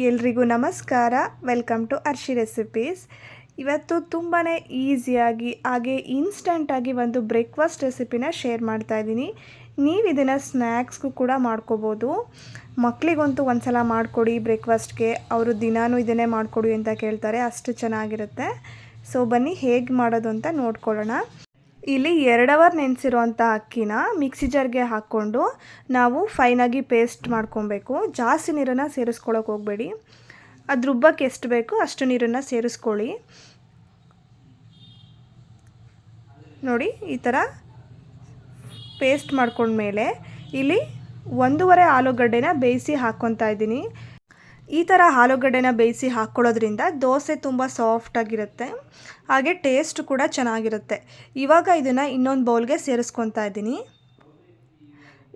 ಎಲ್ರಿಗೂ ನಮಸ್ಕಾರ. Welcome to ಅರ್ಷಿ recipes ಇವತ್ತು ತುಂಬಾ ಈಸಿಯಾಗಿ, ಹಾಗೆ ಇನ್ಸ್ಟಂಟಾಗಿ ಒಂದು ಬ್ರೇಕ್ಫಾಸ್ಟ್ ರೆಸಿಪಿನ ಶೇರ್ ಮಾಡ್ತಾ ಇದ್ದೀನಿ. ನೀವು ಇದನ್ನು ಸ್ನ್ಯಾಕ್ಸ್ಗೂ ಕೂಡ ಮಾಡ್ಕೋಬೋದು. ಮಕ್ಕಳಿಗಂತೂ ಒಂದು ಸಲ ಮಾಡಿಕೊಡಿ ಬ್ರೇಕ್ಫಾಸ್ಟ್ಗೆ ಅವರು ದಿನಾನೂ ಇದನ್ನೇ ಮಾಡಿಕೊಡಿ ಅಂತ ಕೇಳ್ತಾರೆ. ಅಷ್ಟು ಚೆನ್ನಾಗಿರುತ್ತೆ. ಸೊ ಬನ್ನಿ ಹೇಗೆ ಮಾಡೋದು ಅಂತ ನೋಡ್ಕೊಳ್ಳೋಣ. ಇಲ್ಲಿ ಎರಡು ಅವರ್ ನೆನೆಸಿರುವಂಥ ಅಕ್ಕಿನ ಮಿಕ್ಸಿ ಜಾರ್ಗೆ ಹಾಕ್ಕೊಂಡು ನಾವು ಫೈನಾಗಿ ಪೇಸ್ಟ್ ಮಾಡ್ಕೊಬೇಕು. ಜಾಸ್ತಿ ನೀರನ್ನು ಸೇರಿಸ್ಕೊಳ್ಳೋಕೆ ಹೋಗಬೇಡಿ. ಅದು ರುಬ್ಬಕ್ಕೆ ಎಷ್ಟು ಬೇಕು ಅಷ್ಟು ನೀರನ್ನು ಸೇರಿಸ್ಕೊಳ್ಳಿ. ನೋಡಿ, ಈ ಥರ ಪೇಸ್ಟ್ ಮಾಡ್ಕೊಂಡ್ಮೇಲೆ ಇಲ್ಲಿ ಒಂದೂವರೆ ಆಲೂಗಡ್ಡೆನ ಬೇಯಿಸಿ ಹಾಕ್ಕೊತಾ ಇದ್ದೀನಿ. ಈ ಥರ ಆಲೂಗಡ್ಡೆನ ಬೇಯಿಸಿ ಹಾಕ್ಕೊಳ್ಳೋದ್ರಿಂದ ದೋಸೆ ತುಂಬ ಸಾಫ್ಟಾಗಿರುತ್ತೆ ಹಾಗೆ ಟೇಸ್ಟ್ ಕೂಡ ಚೆನ್ನಾಗಿರುತ್ತೆ. ಇವಾಗ ಇದನ್ನು ಇನ್ನೊಂದು ಬೌಲ್ಗೆ ಸೇರಿಸ್ಕೊತಾ ಇದ್ದೀನಿ.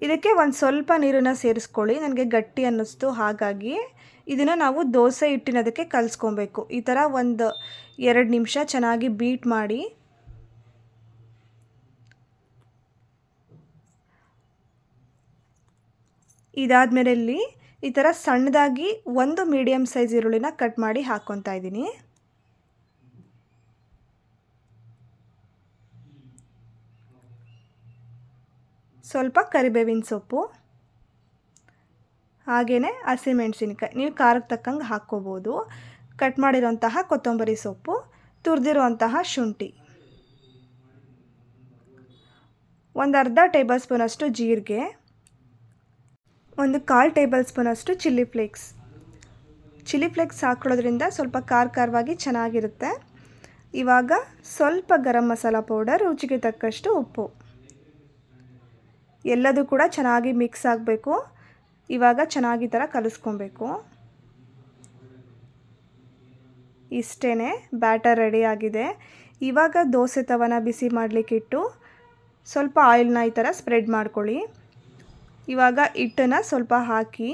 ಇದಕ್ಕೆ ಒಂದು ಸ್ವಲ್ಪ ನೀರನ್ನು ಸೇರಿಸ್ಕೊಳ್ಳಿ. ನನಗೆ ಗಟ್ಟಿ ಅನ್ನಿಸ್ತು, ಹಾಗಾಗಿ ಇದನ್ನು ನಾವು ದೋಸೆ ಹಿಟ್ಟಿನದಕ್ಕೆ ಕಲಿಸ್ಕೊಬೇಕು. ಈ ಥರ ಒಂದು ಎರಡು ನಿಮಿಷ ಚೆನ್ನಾಗಿ ಬೀಟ್ ಮಾಡಿ. ಇದಾದಮೇಲೆ ಇಲ್ಲಿ ಈ ಥರ ಸಣ್ಣದಾಗಿ ಒಂದು ಮೀಡಿಯಮ್ ಸೈಜ್ ಈರುಳ್ಳಿನ ಕಟ್ ಮಾಡಿ ಹಾಕ್ಕೊತಾ ಇದ್ದೀನಿ. ಸ್ವಲ್ಪ ಕರಿಬೇವಿನ ಸೊಪ್ಪು ಹಾಗೆಯೇ ಹಸಿಮೆಣಸಿನ್ಕಾಯಿ ನೀವು ಖಾರಕ್ಕೆ ತಕ್ಕಂಗೆ ಹಾಕ್ಕೋಬೋದು. ಕಟ್ ಮಾಡಿರೋಂತಹ ಕೊತ್ತಂಬರಿ ಸೊಪ್ಪು, ತುರಿದಿರುವಂತಹ ಶುಂಠಿ. ಒಂದು ಅರ್ಧ ಟೇಬಲ್ ಸ್ಪೂನಷ್ಟು ಜೀರಿಗೆ. ಒಂದು ಕಾಲು ಟೇಬಲ್ ಸ್ಪೂನ್ ಅಷ್ಟು ಚಿಲ್ಲಿ ಫ್ಲೇಕ್ಸ್. ಚಿಲ್ಲಿ ಫ್ಲೇಕ್ಸ್ ಹಾಕೊಳ್ಳೋದ್ರಿಂದ ಸ್ವಲ್ಪ ಖಾರ ಖಾರವಾಗಿ ಚೆನ್ನಾಗಿರುತ್ತೆ. ಇವಾಗ ಸ್ವಲ್ಪ ಗರಂ ಮಸಾಲ ಪೌಡರ್, ರುಚಿಗೆ ತಕ್ಕಷ್ಟು ಉಪ್ಪು. ಎಲ್ಲದೂ ಕೂಡ ಚೆನ್ನಾಗಿ ಮಿಕ್ಸ್ ಆಗಬೇಕು. ಇವಾಗ ಚೆನ್ನಾಗಿ ಥರ ಕಲಿಸ್ಕೊಬೇಕು. ಇಷ್ಟೇ ಬ್ಯಾಟರ್ ರೆಡಿ ಆಗಿದೆ. ಇವಾಗ ದೋಸೆ ತವನ ಬಿಸಿ ಮಾಡಲಿಕ್ಕಿಟ್ಟು ಸ್ವಲ್ಪ ಆಯಿಲ್ನ ಈ ಥರ ಸ್ಪ್ರೆಡ್ ಮಾಡ್ಕೊಳ್ಳಿ. ಇವಾಗ ಹಿಟ್ಟನ್ನು ಸ್ವಲ್ಪ ಹಾಕಿ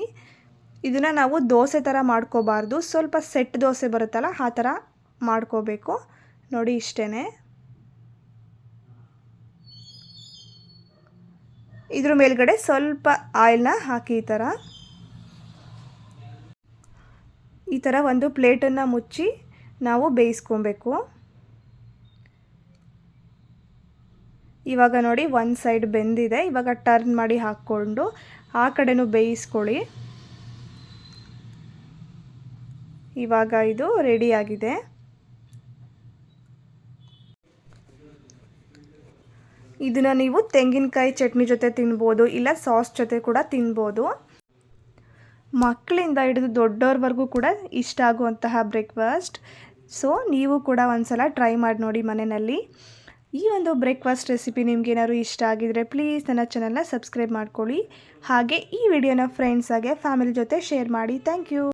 ಇದನ್ನು ನಾವು ದೋಸೆ ಥರ ಮಾಡ್ಕೋಬಾರ್ದು. ಸ್ವಲ್ಪ ಸೆಟ್ ದೋಸೆ ಬರುತ್ತಲ್ಲ, ಆ ಥರ ಮಾಡ್ಕೋಬೇಕು. ನೋಡಿ ಇಷ್ಟೇ ಇದ್ರ ಮೇಲ್ಗಡೆ ಸ್ವಲ್ಪ ಆಯಿಲ್ನ ಹಾಕಿ ಈ ಥರ. ಈ ಥರ ಒಂದು ಪ್ಲೇಟನ್ನು ಮುಚ್ಚಿ ನಾವು ಬೇಯಿಸ್ಕೊಬೇಕು. ಇವಾಗ ನೋಡಿ ಒಂದು ಸೈಡ್ ಬೆಂದಿದೆ. ಇವಾಗ ಟರ್ನ್ ಮಾಡಿ ಹಾಕ್ಕೊಂಡು ಆ ಕಡೆನೂ ಬೇಯಿಸ್ಕೊಳ್ಳಿ. ಇವಾಗ ಇದು ರೆಡಿಯಾಗಿದೆ ಇದನ್ನು ನೀವು ತೆಂಗಿನಕಾಯಿ ಚಟ್ನಿ ಜೊತೆ ತಿನ್ಬೋದು, ಇಲ್ಲ ಸಾಸ್ ಜೊತೆ ಕೂಡ ತಿನ್ಬೋದು. ಮಕ್ಕಳಿಂದ ಹಿಡಿದು ದೊಡ್ಡವ್ರವರೆಗೂ ಕೂಡ ಇಷ್ಟ ಆಗುವಂತಹ ಬ್ರೇಕ್ಫಾಸ್ಟ್ ಸೊ ನೀವು ಕೂಡ ಒಂದು ಸಲ ಟ್ರೈ ಮಾಡಿ ನೋಡಿ ಮನೆಯಲ್ಲಿ. ಈ ಒಂದು ಬ್ರೇಕ್ಫಾಸ್ಟ್ ರೆಸಿಪಿ ನಿಮಗೇನಾದ್ರು ಇಷ್ಟ ಆಗಿದರೆ ಪ್ಲೀಸ್ ನನ್ನ ಚಾನಲ್ನ ಸಬ್ಸ್ಕ್ರೈಬ್ ಮಾಡ್ಕೊಳ್ಳಿ. ಹಾಗೆ ಈ ವಿಡಿಯೋನ ಫ್ರೆಂಡ್ಸಾಗೆ ಫ್ಯಾಮಿಲಿ ಜೊತೆ ಶೇರ್ ಮಾಡಿ. Thank you